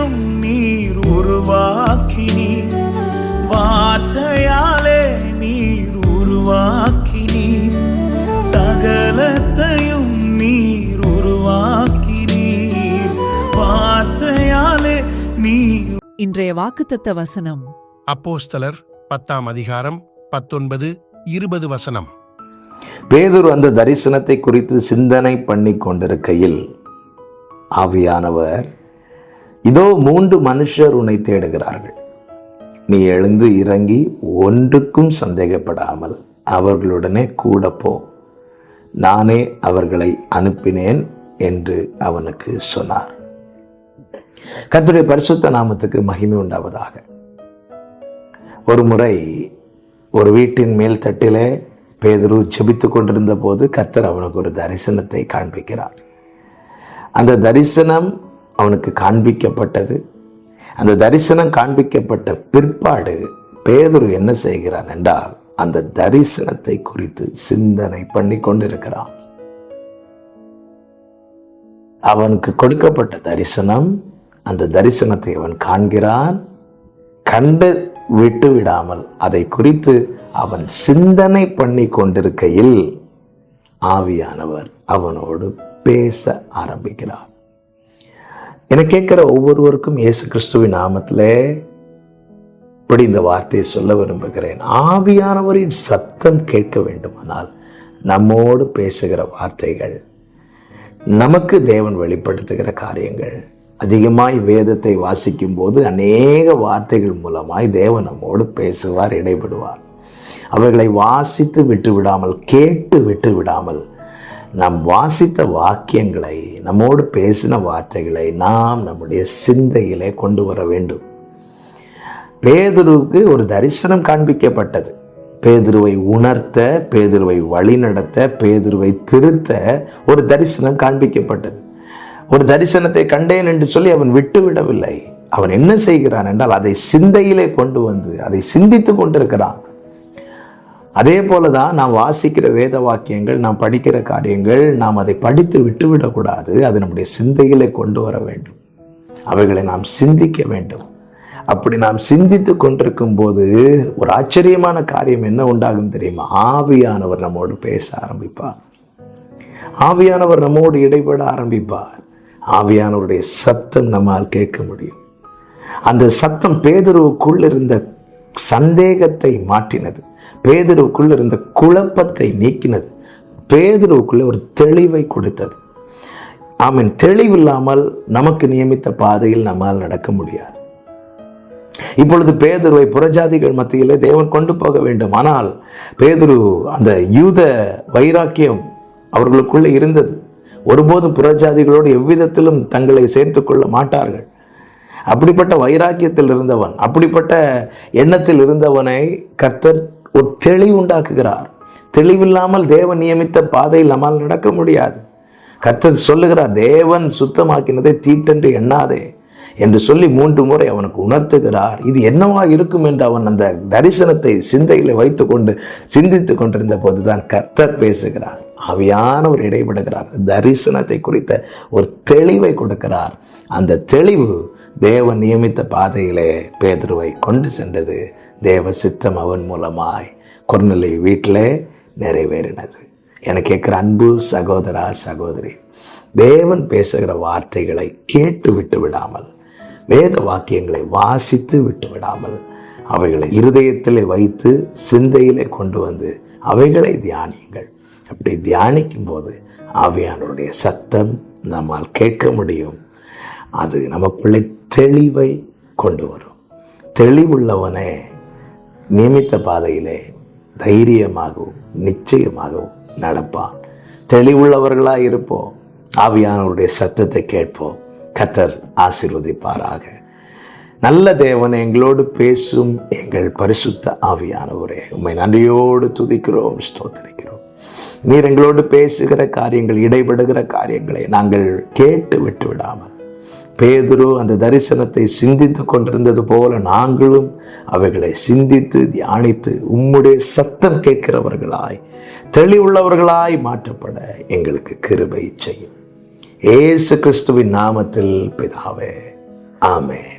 சகலத்தையும் நீர் உருவாக்கினீர் வார்த்தையாலே நீர் உருவாக்கினீர் சகலத்தையும் நீர் உருவாக்கினீர். வார்த்தையாலே நீர் இன்றைய வாக்குத்தத்த வசனம். அப்போஸ்தலர் பத்தாம் அதிகாரம் பத்தொன்பது இருபது வசனம். பேதுரு அந்த தரிசனத்தை குறித்து சிந்தனை பண்ணி கொண்டிருக்கையில் ஆவியானவர் இதோ மூன்று மனுஷர் உன்னை தேடுகிறார்கள். நீ எழுந்து இறங்கி ஒன்றுக்கும் சந்தேகப்படாமல் அவர்களுடனே கூட போ. நானே அவர்களை அனுப்பினேன் என்று அவனுக்கு சொன்னார். கத்துடைய பரிசுத்த நாமத்துக்கு மகிமை உண்டாவதாக. ஒரு முறை ஒரு வீட்டின் மேல் தட்டிலே பேதுரு ஜெபித்து கொண்டிருந்த போது கத்தர் அவனுக்கு ஒரு தரிசனத்தை காண்பிக்கிறார். அந்த தரிசனம் அவனுக்கு காண்பிக்கப்பட்டது. அந்த தரிசனம் காண்பிக்கப்பட்ட பிற்பாடு பேதுரு என்ன செய்கிறான் என்றால் அந்த தரிசனத்தை குறித்து சிந்தனை பண்ணி கொண்டிருக்கிறான். அவனுக்கு கொடுக்கப்பட்ட தரிசனம் அந்த தரிசனத்தை அவன் காண்கிறான். கண்டு விட்டு விடாமல் அதை குறித்து அவன் சிந்தனை பண்ணி கொண்டிருக்கையில் ஆவியானவர் அவனோடு பேச ஆரம்பிக்கிறார். என கேட்குற ஒவ்வொருவருக்கும் இயேசு கிறிஸ்துவின் நாமத்திலே இப்படி இந்த வார்த்தையை சொல்ல விரும்புகிறேன். ஆவியானவரின் சத்தம் கேட்க வேண்டுமானால் நம்மோடு பேசுகிற வார்த்தைகள் நமக்கு தேவன் வெளிப்படுத்துகிற காரியங்கள் அதிகமாய் வேதத்தை வாசிக்கும் போது அநேக வார்த்தைகள் மூலமாய் தேவன் நம்மோடு பேசுவார் இடைபடுவார். அவைகளை வாசித்து விட்டு விடாமல் கேட்டு விட்டு விடாமல் நாம் வாசித்த வாக்கியங்களை நம்மோடு பேசின வார்த்தைகளை நாம் நம்முடைய சிந்தையிலே கொண்டு வர வேண்டும். பேதுருவுக்கு ஒரு தரிசனம் காண்பிக்கப்பட்டது. பேதுருவை உணர்த்த பேதுருவை வழிநடத்த பேதுருவை திருத்த ஒரு தரிசனம் காண்பிக்கப்பட்டது. ஒரு தரிசனத்தை கண்டேன் என்று சொல்லி அவன் விட்டு விடவில்லை அவன் என்ன செய்கிறான் என்றால் அதை சிந்தையிலே கொண்டு வந்து அதை சிந்தித்து கொண்டிருக்கிறான். அதே போல தான் நாம் வாசிக்கிற வேத வாக்கியங்கள் நாம் படிக்கிற காரியங்கள் நாம் அதை படித்து விட்டுவிடக்கூடாது. அது நம்முடைய சிந்தைகளை கொண்டு வர வேண்டும். அவைகளை நாம் சிந்திக்க வேண்டும். அப்படி நாம் சிந்தித்து கொண்டிருக்கும் போது ஒரு ஆச்சரியமான காரியம் என்ன உண்டாகும் தெரியுமா? ஆவியானவர் நம்மோடு பேச ஆரம்பிப்பார். ஆவியானவர் நம்மோடு இடைபட ஆரம்பிப்பார். ஆவியானவருடைய சத்தம் நம்மால் கேட்க முடியும். அந்த சத்தம் பேதுருவுக்குள் இருந்த சந்தேகத்தை மாற்றினது. பேதுருவுக்குள்ள இருந்த குழப்பத்தை நீக்கினது. பேதுருவுக்குள்ளே ஒரு தெளிவை கொடுத்தது. ஆமீன் தெளிவில்லாமல் நமக்கு நியமித்த பாதையில் நம்மால் நடக்க முடியாது. இப்பொழுது பேதுருவை புறஜாதிகள் மத்தியிலே தேவன் கொண்டு போக வேண்டும். ஆனால் பேதுரு அந்த யூத வைராக்கியம் அவர்களுக்குள்ளே இருந்தது. ஒருபோதும் புறஜாதிகளோடு எவ்விதத்திலும் தங்களை சேர்த்து கொள்ள மாட்டார்கள். அப்படிப்பட்ட வைராக்கியத்தில் இருந்தவன் அப்படிப்பட்ட எண்ணத்தில் இருந்தவனை கர்த்தர் ஒரு தெளிவு உண்டாக்குகிறார். தெளிவில்லாமல் தேவன் நியமித்த பாதையில் நம்மால் நடக்க முடியாது. கர்த்தர் சொல்லுகிறார் தேவன் சுத்தமாக்கினதை தீட்டென்று எண்ணாதே என்று சொல்லி மூன்று முறை அவனுக்கு உணர்த்துகிறார். இது என்னவா இருக்கும் என்று அவன் அந்த தரிசனத்தை சிந்தையில் வைத்துக்கொண்டு சிந்தித்து கொண்டிருந்த போதுதான் கர்த்தர் பேசுகிறார். ஆவியானவர் இடைபடுகிறார். தரிசனத்தை குறித்த ஒரு தெளிவை கொடுக்கிறார். அந்த தெளிவு தேவன் நியமித்த பாதையிலே பேதுருவை கொண்டு சென்றது. தேவ சித்தம் அவன் மூலமாய் கொர்நிலை வீட்டிலே நிறைவேறினது. என கேட்கிற அன்பு சகோதரா சகோதரி தேவன் பேசுகிற வார்த்தைகளை கேட்டு விட்டு விடாமல் வேத வாக்கியங்களை வாசித்து விட்டு விடாமல் அவைகளை இருதயத்திலே வைத்து சிந்தையிலே கொண்டு வந்து அவைகளை தியானியுங்கள். அப்படி தியானிக்கும் போது அவையானுடைய சத்தம் நம்மால் கேட்க முடியும். அது நமக்குள்ளே தெளிவை கொண்டு வரும். தெளிவுள்ளவனே நியமித்த பாதையிலே தைரியமாகவும் நிச்சயமாகவும் நடப்பான் தெளிவுள்ளவர்களாக இருப்போம். ஆவியானவருடைய சத்தத்தை கேட்போம். கத்தர் ஆசிர்வதிப்பாராக. நல்ல தேவன் எங்களோடு பேசும் எங்கள் பரிசுத்த ஆவியானவரே உண்மை நன்றியோடு துதிக்கிறோம் ஸ்தோத்தரிக்கிறோம். நீர் எங்களோடு பேசுகிற காரியங்கள் இடைபடுகிற காரியங்களை நாங்கள் கேட்டு விட்டு விடாமல் பேதுரு அந்த தரிசனத்தை சிந்தித்து கொண்டிருந்தது போல நாங்களும் அவைகளை சிந்தித்து தியானித்து உம்முடைய சத்தம் கேட்கிறவர்களாய் தெளிவுள்ளவர்களாய் மாற்றப்பட எங்களுக்கு கிருபை செய்யும். ஏசு கிறிஸ்துவின் நாமத்தில் பிதாவே ஆமென்.